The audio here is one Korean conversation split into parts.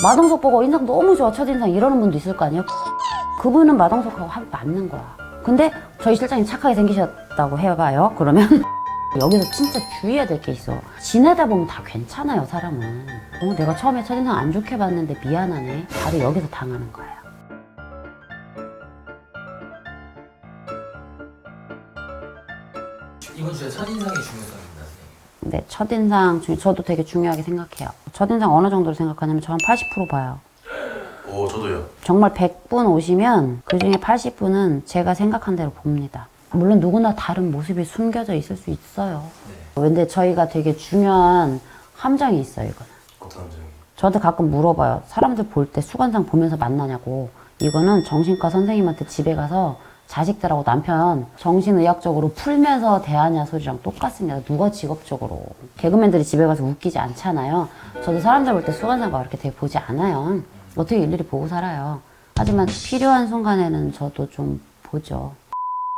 마동석 보고 인상 너무 좋아 첫인상 이러는 분도 있을 거 아니에요? 그분은 마동석하고 합이 맞는 거야. 근데 저희 실장님 착하게 생기셨다고 해봐요 그러면. 여기서 진짜 주의해야 될 게 있어. 지내다 보면 다 괜찮아요 사람은. 어, 내가 처음에 첫인상 안 좋게 봤는데 미안하네. 바로 여기서 당하는 거예요 이번 주에 중요성입니다. 선생님. 네, 첫인상 중 저도 되게 중요하게 생각해요 첫인상 어느 정도로 생각하냐면 저 한 80% 봐요 오 저도요. 정말 100분 오시면 그 중에 80분은 제가 생각한 대로 봅니다. 물론 누구나 다른 모습이 숨겨져 있을 수 있어요. 근데 저희가 되게 중요한 함정이 있어요, 이거는. 어떤 점이? 저한테 가끔 물어봐요. 사람들 볼 때 수관상 보면서 만나냐고. 이거는 정신과 선생님한테 집에 가서 자식들하고 남편 정신의학적으로 풀면서 대하냐 소리랑 똑같습니다. 누가 직업적으로. 개그맨들이 집에 가서 웃기지 않잖아요. 저도 사람들 볼 때 수관상과 그렇게 되게 보지 않아요. 어떻게 일일이 보고 살아요. 하지만 필요한 순간에는 저도 좀 보죠.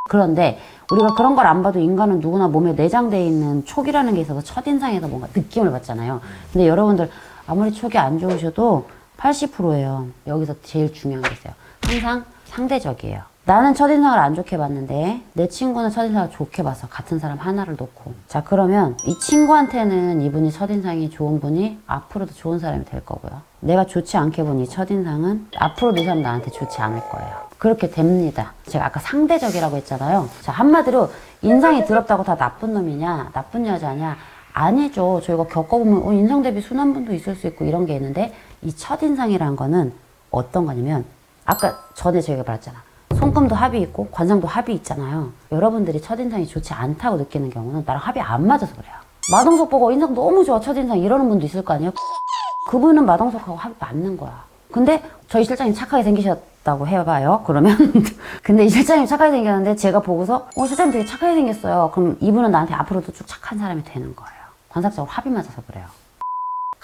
그런데 우리가 그런 걸 안 봐도 인간은 누구나 몸에 내장되어 있는 촉이라는 게 있어서 첫인상에서 뭔가 느낌을 받잖아요. 근데 여러분들 아무리 촉이 안 좋으셔도 80%예요. 여기서 제일 중요한 게 있어요. 항상 상대적이에요. 나는 첫인상을 안 좋게 봤는데 내 친구는 첫인상을 좋게 봐서 같은 사람 하나를 놓고 자 그러면 이 친구한테는 이분이 첫인상이 좋은 분이 앞으로도 좋은 사람이 될 거고요. 내가 좋지 않게 본 이 첫인상은 앞으로도 이 사람 나한테 좋지 않을 거예요. 그렇게 됩니다. 제가 아까 상대적이라고 했잖아요. 자, 한마디로 인상이 더럽다고 다 나쁜 놈이냐, 나쁜 여자냐? 아니죠. 저희가 겪어보면 어, 인상 대비 순한 분도 있을 수 있고 이런 게 있는데 이 첫인상이라는 거는 어떤 거냐면 아까 전에 저희가 말했잖아. 손금도 합이 있고 관상도 합이 있잖아요. 여러분들이 첫인상이 좋지 않다고 느끼는 경우는 나랑 합이 안 맞아서 그래요. 마동석 보고 인상 너무 좋아 첫인상 이러는 분도 있을 거 아니에요. 그분은 마동석하고 합이 맞는 거야. 근데 저희 실장님 착하게 생기셨다고 해봐요. 그러면 근데 이 실장님 착하게 생겼는데 제가 보고서 어 실장님 되게 착하게 생겼어요. 그럼 이분은 나한테 앞으로도 쭉 착한 사람이 되는 거예요. 관상적으로 합이 맞아서 그래요.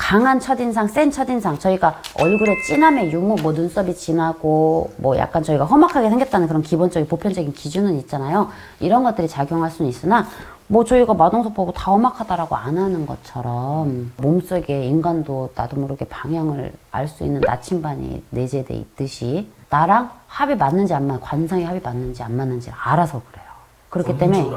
강한 첫인상, 센 첫인상. 저희가 얼굴에 진함의 유무, 뭐 눈썹이 진하고, 뭐 약간 저희가 험악하게 생겼다는 그런 기본적인 보편적인 기준은 있잖아요. 이런 것들이 작용할 수는 있으나, 뭐 저희가 마동석 보고 다 험악하다라고 안 하는 것처럼, 몸속에 인간도 나도 모르게 방향을 알 수 있는 나침반이 내재돼 있듯이, 나랑 합이 맞는지 안 맞, 관상이 합이 맞는지 안 맞는지 알아서 그래요. 그렇기 때문에.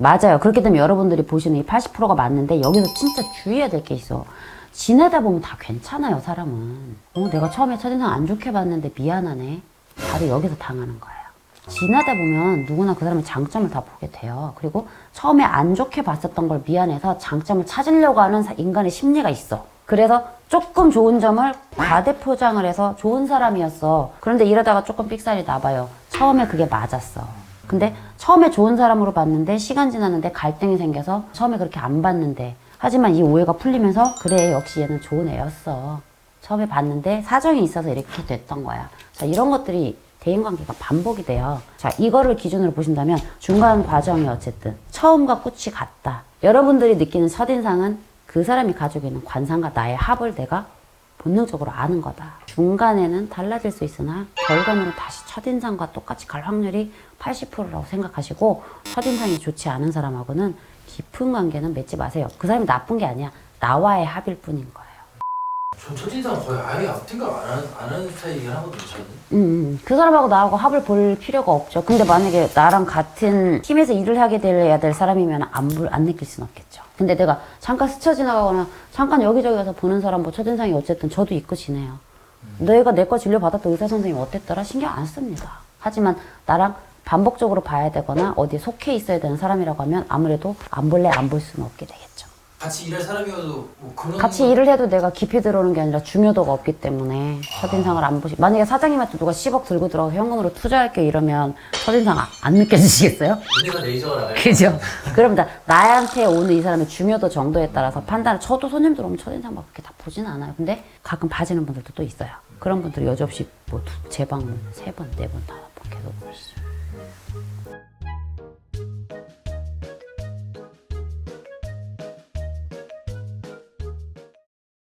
맞아요. 그렇기 때문에 여러분들이 보시는 이 80%가 맞는데 여기서 진짜 주의해야 될 게 있어. 지내다 보면 다 괜찮아요, 사람은. 어, 내가 처음에 첫인상 안 좋게 봤는데 미안하네. 바로 여기서 당하는 거예요. 지내다 보면 누구나 그 사람의 장점을 다 보게 돼요. 그리고 처음에 안 좋게 봤었던 걸 미안해서 장점을 찾으려고 하는 사- 인간의 심리가 있어. 그래서 조금 좋은 점을 과대 포장을 해서 좋은 사람이었어. 그런데 이러다가 조금 삑살이 나봐요. 처음에 그게 맞았어. 근데 처음에 좋은 사람으로 봤는데 시간 지났는데 갈등이 생겨서 처음에 그렇게 안 봤는데 하지만 이 오해가 풀리면서 그래 역시 얘는 좋은 애였어. 처음에 봤는데 사정이 있어서 이렇게 됐던 거야. 자 이런 것들이 대인관계가 반복이 돼요. 자 이거를 기준으로 보신다면 중간 과정이 어쨌든 처음과 끝이 같다. 여러분들이 느끼는 첫인상은 그 사람이 가지고 있는 관상과 나의 합을 내가 본능적으로 아는 거다. 중간에는 달라질 수 있으나 결과물은 다시 첫인상과 똑같이 갈 확률이 80%라고 생각하시고 첫인상이 좋지 않은 사람하고는 깊은 관계는 맺지 마세요. 그 사람이 나쁜 게 아니야. 나와의 합일 뿐인 거예요. 전 첫인상 거의 아예 생각 안 하는, 안 하는 스타일이긴 하거든요, 저는. 음, 음, 그 사람하고 나하고 합을 볼 필요가 없죠. 근데 만약에 나랑 같은 팀에서 일을 하게 돼야 될 사람이면 안, 볼- 안 느낄 수는 없겠죠. 근데 내가 잠깐 스쳐 지나가거나 잠깐 여기저기 가서 보는 사람 뭐 첫인상이 어쨌든 저도 있고 지내요. 너희가 내거 진료 받았던 의사 선생님 어땠더라? 신경 안 씁니다. 하지만 나랑 반복적으로 봐야 되거나 어디에 속해 있어야 되는 사람이라고 하면 아무래도 안 볼래 안 볼 수는 없게 되겠죠. 같이 일할 사람이어도 뭐 그런. 같이 일을 해도 내가 깊이 들어오는 게 아니라 중요도가 없기 때문에 첫인상을 안 보시. 만약에 사장님한테 누가 10억 들고 들어가서 현금으로 투자할게 이러면 첫인상 아- 안 느껴지시겠어요? 레이저가 나갈 그죠? 그럼 나, 나한테 오는 이 사람의 중요도 정도에 따라서 판단을, 저도 손님들 오면 첫인상 막 그렇게 다 보진 않아요. 근데 가끔 봐지는 분들도 또 있어요. 그런 분들 여지없이 뭐 두, 제방 세 번, 네번 계속 보시죠. Thank you.